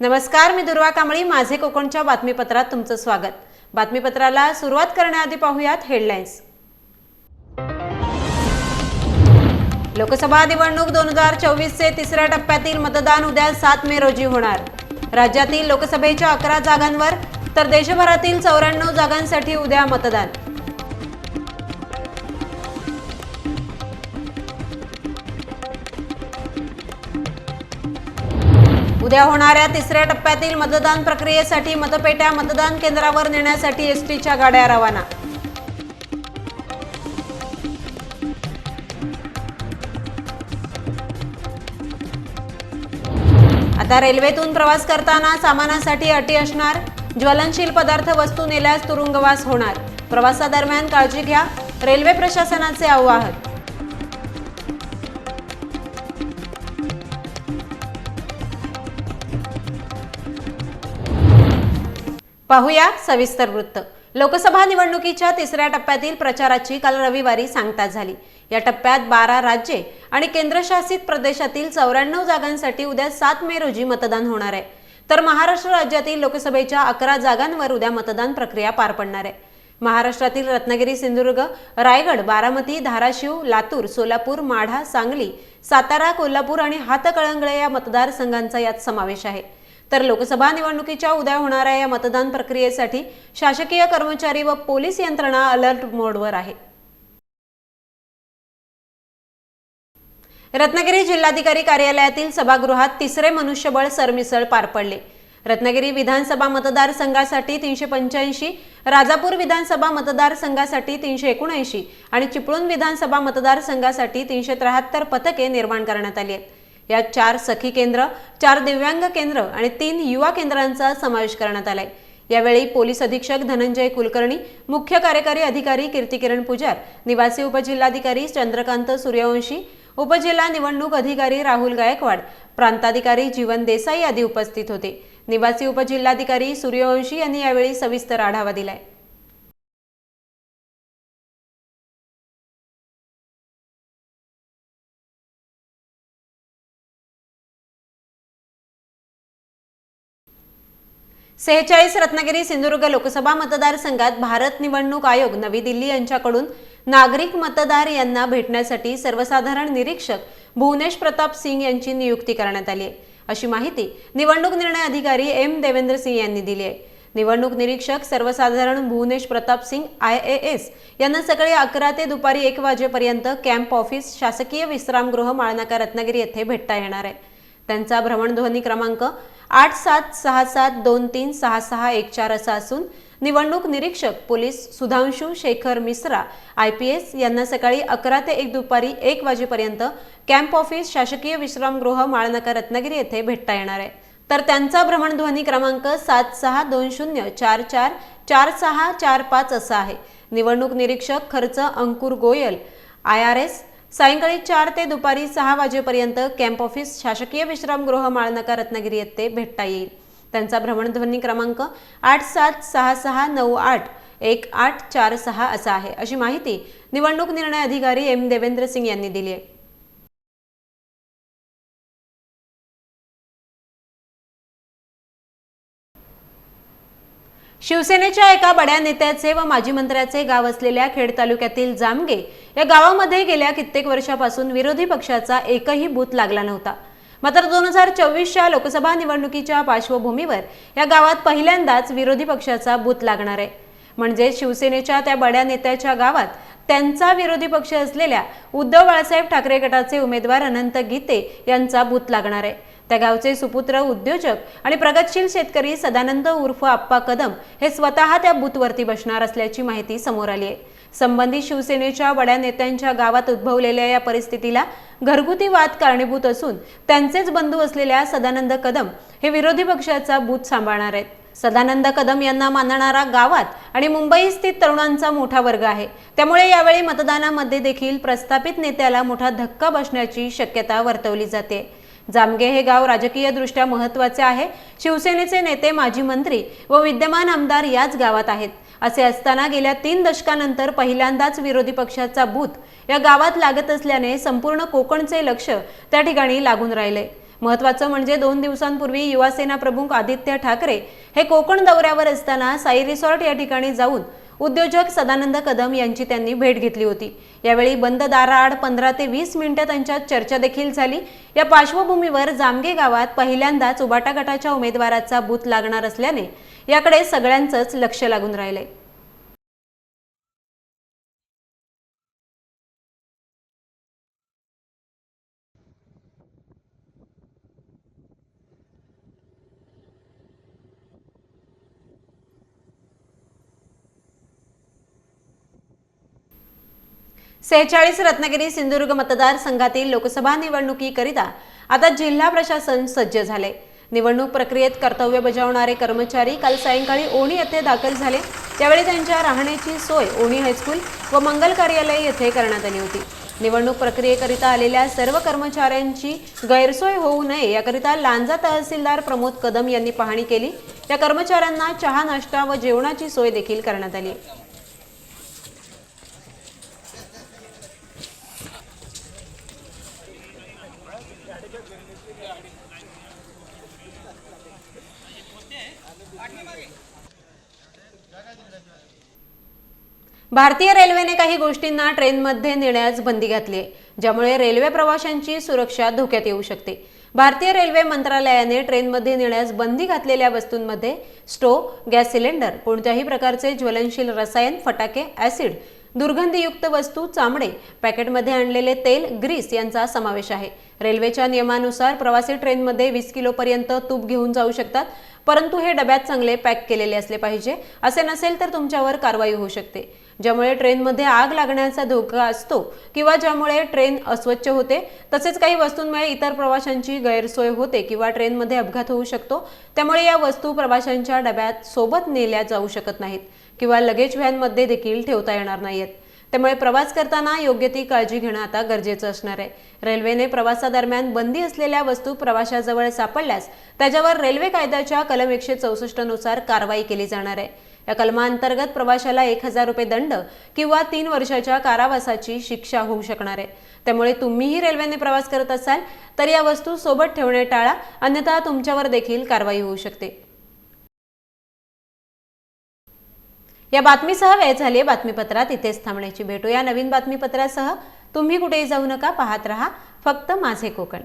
नमस्कार मी दुर्वा कांबळी. माझे कोकणच्या बातमीपत्रात तुमचं स्वागत. बातमीपत्राला सुरुवात करण्याआधी पाहूयात हेडलाईन्स लोकसभा निवडणूक दोन हजार चोवीसचे तिसऱ्या टप्प्यातील मतदान उद्या सात मे रोजी होणार. राज्यातील लोकसभेच्या अकरा जागांवर तर देशभरातील चौऱ्याण्णव जागांसाठी उद्या मतदान. उद्या होणाऱ्या तिसऱ्या टप्प्यातील मतदान प्रक्रियेसाठी मतपेट्या मतदान केंद्रावर नेण्यासाठी एसटीच्या गाड्या रवाना. आता रेल्वेतून प्रवास करताना सामानासाठी अटी असणार. ज्वलनशील पदार्थ वस्तू नेल्यास तुरुंगवास होणार. प्रवासादरम्यान काळजी घ्या. रेल्वे प्रशासनाचे आवाहन. पाहूया सविस्तर वृत्त. लोकसभा निवडणुकीच्या तिसऱ्या टप्प्यातील प्रचाराची काल रविवारी सांगता झाली. या टप्प्यात बारा राज्ये आणि केंद्रशासित प्रदेशातील चौऱ्याण्णव जागांसाठी उद्या सात मे रोजी मतदान होणार आहे. तर महाराष्ट्र राज्यातील लोकसभेच्या अकरा जागांवर उद्या मतदान प्रक्रिया पार पडणार आहे. महाराष्ट्रातील रत्नागिरी सिंधुदुर्ग रायगड बारामती धाराशिव लातूर सोलापूर माढा सांगली सातारा कोल्हापूर आणि हातकळंगळे या मतदारसंघांचा यात समावेश आहे. तर लोकसभा निवडणुकीच्या उद्या होणाऱ्या या मतदान प्रक्रियेसाठी शासकीय कर्मचारी व पोलीस यंत्रणा अलर्ट मोडवर आहे. रत्नागिरी जिल्हाधिकारी कार्यालयातील सभागृहात तिसरे मनुष्यबळ सरमिसळ पार पडले. रत्नागिरी विधानसभा मतदारसंघासाठी तीनशे पंच्याऐंशी राजापूर विधानसभा मतदारसंघासाठी तीनशे एकोणऐंशी आणि चिपळूण विधानसभा मतदारसंघासाठी तीनशे त्र्याहत्तर पथके निर्माण करण्यात आली आहेत. यात चार सखी केंद्र चार दिव्यांग केंद्र आणि तीन युवा केंद्रांचा समावेश करण्यात आलाय. यावेळी पोलीस अधीक्षक धनंजय कुलकर्णी मुख्य कार्यकारी अधिकारी कीर्तिकिरण पुजार निवासी उपजिल्हाधिकारी चंद्रकांत सूर्यवंशी उपजिल्हा निवडणूक अधिकारी राहुल गायकवाड प्रांताधिकारी जीवन देसाई आदी उपस्थित होते. निवासी उपजिल्हाधिकारी सूर्यवंशी यांनी यावेळी सविस्तर आढावा दिलाय. सेहेचाळीस रत्नागिरी सिंधुदुर्ग लोकसभा मतदारसंघात भारत निवडणूक आयोग नवी दिल्ली यांच्याकडून नागरिक मतदार यांना भेटण्यासाठी सर्वसाधारण निरीक्षक भुवनेश प्रताप सिंग यांची नियुक्ती करण्यात आली आहे. अशी माहिती निवडणूक निर्णय अधिकारी एम देवेंद्र सिंग यांनी दिली आहे. निवडणूक निरीक्षक सर्वसाधारण Bhuvnesh Pratap Singh I A S यांना सकाळी अकरा ते दुपारी एक वाजेपर्यंत कॅम्प ऑफिस शासकीय विश्रामगृह माळनाका रत्नागिरी येथे भेटता येणार आहे. त्यांचा भ्रमणध्वनी क्रमांक आठ सात सहा सात दोन तीन सहा सहा एक चार असा असून निवडणूक निरीक्षक police Sudhanshu Shekhar Mishra I P S यांना सकाळी अकरा ते एक दुपारी एक वाजेपर्यंत कॅम्प ऑफिस शासकीय विश्रामगृह माळनाका रत्नागिरी येथे भेटता येणार आहे. तर त्यांचा भ्रमणध्वनी क्रमांक सात सहा दोन शून्य चार चार चार सहा चार पाच असा आहे. निवडणूक निरीक्षक खर्च Ankur Goyal I R S सायंकाळी चार ते दुपारी सहा वाजेपर्यंत कॅम्प ऑफिस शासकीय विश्रामगृह माळनाका रत्नागिरी येथे भेटता येईल. त्यांचा भ्रमणध्वनी क्रमांक आठ सात सहा सहा नऊ आठ एक आठ चार सहा असा आहे. अशी माहिती निवडणूक निर्णय अधिकारी एम देवेंद्र सिंग यांनी दिली आहे. शिवसेनेच्या एका बड्या नेत्याचे व माजी मंत्र्याचे गाव असलेल्या खेड तालुक्यातील जामगे या गावामध्ये गेल्या कित्येक वर्षापासून विरोधी पक्षाचा एकही बूथ लागला नव्हता. मात्र दोन हजार चोवीसच्या लोकसभा निवडणुकीच्या पार्श्वभूमीवर या गावात पहिल्यांदाच विरोधी पक्षाचा बूथ लागणार आहे. म्हणजे शिवसेनेच्या त्या बड्या नेत्याच्या गावात त्यांचा विरोधी पक्ष असलेल्या उद्धव बाळासाहेब ठाकरे गटाचे उमेदवार अनंत गीते यांचा बूथ लागणार आहे. त्या गावचे सुपुत्र उद्योजक आणि प्रगतशील शेतकरी सदानंद उर्फ आप्पा कदम हे स्वतः त्या बूथवरती बसणार असल्याची माहिती समोर आली आहे. संबंधित शिवसेनेच्या बड्या नेत्यांच्या गावात उद्भवलेल्या या परिस्थितीला घरगुती वाद कारणीभूत असून त्यांचेच बंधू असलेल्या सदानंद कदम हे विरोधी पक्षाचा बूथ सांभाळणार आहेत. सदानंद कदम यांना मानणारा गावात आणि मुंबई स्थित तरुणांचा मोठा वर्ग आहे. त्यामुळे यावेळी मतदानामध्ये देखील प्रस्थापित नेत्याला मोठा धक्का बसण्याची शक्यता वर्तवली जाते. जामगे हे गाव राजकीयदृष्ट्या महत्त्वाचे महत्त्वाचे आहे. शिवसेनेचे नेते माजी मंत्री व विद्यमान आमदार याच गावात आहेत. असे असताना गेल्या तीन दशकानंतर पहिल्यांदाच विरोधी पक्षाचा बूथ या गावात लागत असल्याने संपूर्ण कोकणचे लक्ष त्या ठिकाणी लागून राहिले. महत्वाचं म्हणजे दोन दिवसांपूर्वी युवासेना प्रमुख आदित्य ठाकरे हे कोकण दौऱ्यावर असताना साई रिसॉर्ट या ठिकाणी जाऊन उद्योजक सदानंद कदम यांची त्यांनी भेट घेतली होती. यावेळी बंद दाराआड पंधरा ते वीस मिनिटं त्यांच्यात चर्चा देखील झाली. या पार्श्वभूमीवर जामगे गावात पहिल्यांदाच उबाटा गटाच्या उमेदवाराचा बूथ लागणार असल्याने याकडे सगळ्यांचंच लक्ष लागून राहिलंय. सेहेचाळीस रत्नागिरी सिंधुदुर्ग मतदारसंघातील लोकसभा निवडणुकीकरिता आता जिल्हा प्रशासन सज्ज झाले. निवडणूक प्रक्रियेत कर्तव्य बजावणारे कर्मचारी काल सायंकाळी ओणी येथे दाखल झाले. त्यावेळी त्यांच्या राहण्याची सोय ओणी हायस्कूल व मंगल कार्यालय येथे करण्यात आली होती. निवडणूक प्रक्रियेकरिता आलेल्या सर्व कर्मचाऱ्यांची गैरसोय होऊ नये याकरिता लांजा तहसीलदार प्रमोद कदम यांनी पाहणी केली. त्या कर्मचाऱ्यांना चहा नाश्ता व जेवणाची सोय देखील करण्यात आली. भारतीय रेल्वेने काही गोष्टींना ट्रेनमध्ये नेण्यास बंदी घातली आहे ज्यामुळे रेल्वे प्रवाशांची सुरक्षा धोक्यात येऊ शकते. भारतीय रेल्वे मंत्रालयाने ट्रेनमध्ये नेण्यास बंदी घातलेल्या वस्तूंमध्ये स्टोव्ह गॅस सिलेंडर कोणत्याही प्रकारचे ज्वलनशील रसायन फटाके ॲसिड दुर्गंधीयुक्त वस्तू चामडे पॅकेटमध्ये आणलेले तेल ग्रीस यांचा समावेश आहे. रेल्वेच्या नियमानुसार प्रवासी ट्रेनमध्ये वीस किलोपर्यंत तूप घेऊन जाऊ शकतात परंतु हे डब्यात चांगले पॅक केलेले असले पाहिजे. असे नसेल तर तुमच्यावर कारवाई होऊ शकते. ज्यामुळे ट्रेनमध्ये आग लागण्याचा धोका असतो किंवा ज्यामुळे ट्रेन अस्वच्छ होते. तसेच काही वस्तूंमुळे इतर प्रवाशांची गैरसोय होते किंवा ट्रेनमध्ये अपघात होऊ शकतो. त्यामुळे या वस्तू प्रवाशांच्या डब्यात सोबत नेल्या जाऊ शकत नाहीत किंवा लगेज व्हॅनमध्ये देखील ठेवता येणार नाहीत त्यामुळे प्रवास करताना योग्य ती काळजी घेणं आता गरजेचं असणार आहे. रेल्वेने प्रवासादरम्यान बंदी असलेल्या वस्तू प्रवाशाजवळ सापडल्यास त्याच्यावर रेल्वे कायद्याच्या कलम एकशे चौसष्टनुसार कारवाई केली जाणार आहे. या कलमांतर्गत प्रवाशाला एक हजार रुपये दंड किंवा तीन वर्षाच्या कारावासाची शिक्षा होऊ शकणार आहे. त्यामुळे तुम्हीही रेल्वेने प्रवास करत असाल तर या वस्तू सोबत ठेवणे टाळा अन्यथा तुमच्यावर देखील कारवाई होऊ शकते. या बातमीसह वेळ झाली आहे. बातमीपत्रात इथेच थांबण्याची भेटू या नवीन बातमीपत्रासह तुम्ही कुठेही जाऊ नका पाहत रहा. फक्त माझे कोकण.